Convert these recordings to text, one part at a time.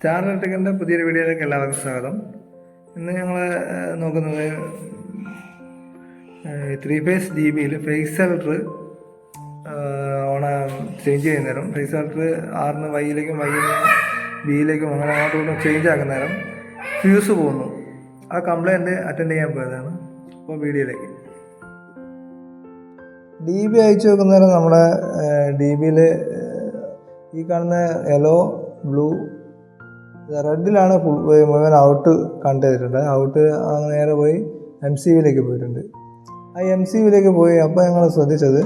Star ഇലക്ട്രിക്കലിന്റെ പുതിയൊരു വീഡിയോയിലേക്ക് എല്ലാവർക്കും സ്വാഗതം. ഇന്ന് ഞങ്ങൾ നോക്കുന്നത് ത്രീ ഫേസ് ജി ബിയിൽ ഫേസ് സെൽട്ടർ ഓണ ചേഞ്ച് ചെയ്യുന്ന നേരം ഫേസ് സെൽട്ടർ ആറിന് വൈയിലേക്കും വൈന്ന് ബിയിലേക്കും അങ്ങനെ അങ്ങോട്ടും ചേഞ്ച് ആക്കുന്ന നേരം ഫ്യൂസ് പോകുന്നു. ആ കംപ്ലൈന്റ് അറ്റൻഡ് ചെയ്യാൻ പോയതാണ് അപ്പോൾ വീഡിയോയിലേക്ക്. ഡി ബി അയച്ചു വെക്കുന്നേരം നമ്മുടെ ഡി ബിയിൽ ഈ കാണുന്ന യെല്ലോ ബ്ലൂ റെഡിലാണ് ഫുൾ മുഴുവൻ ഔട്ട് കണ്ടു ഔട്ട് നേരെ പോയി എം സി വിയിലേക്ക് പോയിട്ടുണ്ട്. ആ എം സി വിയിലേക്ക് പോയി അപ്പോൾ ഞങ്ങൾ ശ്രദ്ധിച്ചത്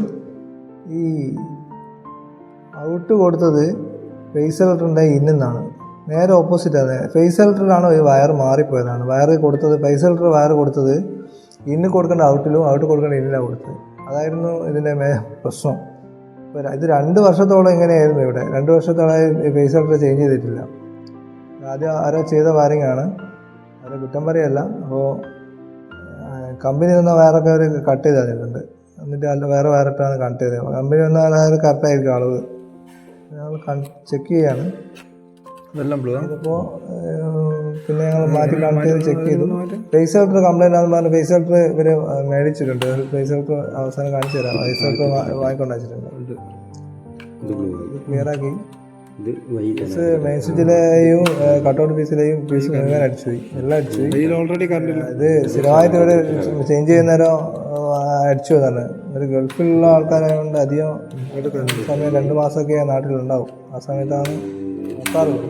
ഈ ഔട്ട് കൊടുത്തത് ഫേസ് സെലക്ടറിന്റെ ഇന്നാണ് നേരെ ഓപ്പോസിറ്റാണ് ഫേസ് സെലക്ടറിലാണ് ഈ വയർ മാറിപ്പോയതാണ്. വയർ കൊടുത്തത് ഫേസ് സെലക്ടർ വയർ കൊടുത്തത് ഇന്ന് കൊടുക്കേണ്ട ഔട്ടിലും ഔട്ട് കൊടുക്കേണ്ട ഇന്നിലാണ് കൊടുത്തത്. അതായിരുന്നു ഇതിന്റെ മേ പ്രശ്നം. ഇത് രണ്ട് വർഷത്തോളം ഇങ്ങനെയായിരുന്നു ഇവിടെ? രണ്ട് വർഷത്തോളമായി ഫേസ് സെലക്ടർ ചേഞ്ച് ചെയ്തിട്ടില്ല. ആദ്യം ആരോ ചെയ്ത വയറിങ്ങാണ് ആരോ കുറ്റം പറയല്ല. അപ്പോൾ കമ്പനി തന്ന വയറൊക്കെ അവർ കട്ട് ചെയ്ത് തന്നിട്ടുണ്ട്. എന്നിട്ട് അല്ല വേറെ വയറിട്ടാണ് കണക്ട് ചെയ്തത്. കമ്പനി വന്ന അതായത് കറക്റ്റായിരിക്കും അളവ് ഞങ്ങൾ ചെക്ക് ചെയ്യാണ്. വെള്ളം ഇതിപ്പോൾ പിന്നെ ഞങ്ങൾ മാറ്റി കണക്ട് ചെയ്ത് ചെക്ക് ചെയ്തു. ഫേസ് സെൽട്ടർ കംപ്ലൈന്റ് ആണെന്ന് പറഞ്ഞ് ഫേസ് സെൽട്ടർ ഇവർ മേടിച്ചിട്ടുണ്ട്. ഫേസ് സെൽട്ടർ അവസാനം കാണിച്ചു തരാം. ഫേസ് സെൽട്ടർ വാങ്ങിക്കൊണ്ട് ക്ലിയർ ആക്കി. ഇത് കട്ടൗട്ട് പീസിലെയും പീസ് മുഴുവൻ അടിച്ചു എല്ലാം അടിച്ചു. പോയി ഇതിൽ ഓൾറെഡി കറണ്ട് ഇത് സ്ഥിരമായിട്ട് ഇവിടെ ചേഞ്ച് ചെയ്യുന്നേരം അടിച്ചു പോയതാണ് ഒരു ഗൾഫിലുള്ള ആൾക്കാരായതുകൊണ്ട് അധികം സമയം രണ്ട് മാസമൊക്കെ നാട്ടിലുണ്ടാവും. ആ സമയത്താണ് നോക്കാറുള്ളത്.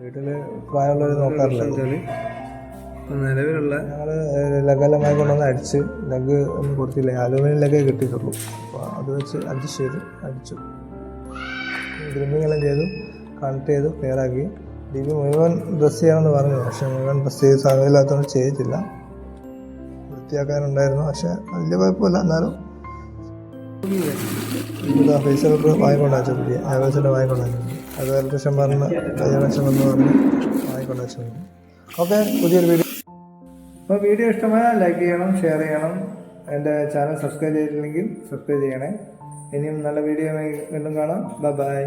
വീട്ടിൽ പ്രായമുള്ളവർ നോക്കാറില്ല നിലവിലുള്ള ഞങ്ങൾ കൊണ്ടുവന്ന് അടിച്ച് ലഗ് ഒന്നും കൊടുത്തില്ല. അലുമിനിയം ലഗേ കിട്ടിയിട്ടുള്ളൂ. അപ്പോൾ അത് വെച്ച് അഡ്ജസ്റ്റ് ചെയ്ത് അടിച്ചു. ഗ്രിമ്മിങ് എല്ലാം ചെയ്തു കണക്ട് ചെയ്തു ക്ലിയറാക്കി ഡി ബി മുഴുവൻ ഡ്രസ്സ് ചെയ്യണമെന്ന് പറഞ്ഞു പക്ഷേ മുഴുവൻ ഡ്രസ്സ് ചെയ്ത് സമയമില്ലാത്തതുകൊണ്ട് ചെയ്തിട്ടില്ല. വൃത്തിയാക്കാനുണ്ടായിരുന്നു പക്ഷേ വലിയ കുഴപ്പമില്ല. എന്നാലും ഇതാ ഫേസ് സെലക്ടർ വാങ്ങിക്കൊണ്ടാച്ചു ആവേശന്റെ വാങ്ങിക്കൊണ്ടാച്ചു അത് ഇലക്ട്രീഷ്യൻ പറഞ്ഞ് ലക്ഷം എന്ന് പറഞ്ഞ് വാങ്ങിക്കൊണ്ടാച്ചു ഓക്കെ പുതിയൊരു വീഡിയോ. അപ്പോൾ വീഡിയോ ഇഷ്ടമായാൽ ലൈക്ക് ചെയ്യണം ഷെയർ ചെയ്യണം. എന്റെ ചാനൽ സബ്സ്ക്രൈബ് ചെയ്തിട്ടില്ലെങ്കിൽ സബ്സ്ക്രൈബ് ചെയ്യണേ. ഇനിയും നല്ല വീഡിയോ വീണ്ടും കാണാം. ബൈ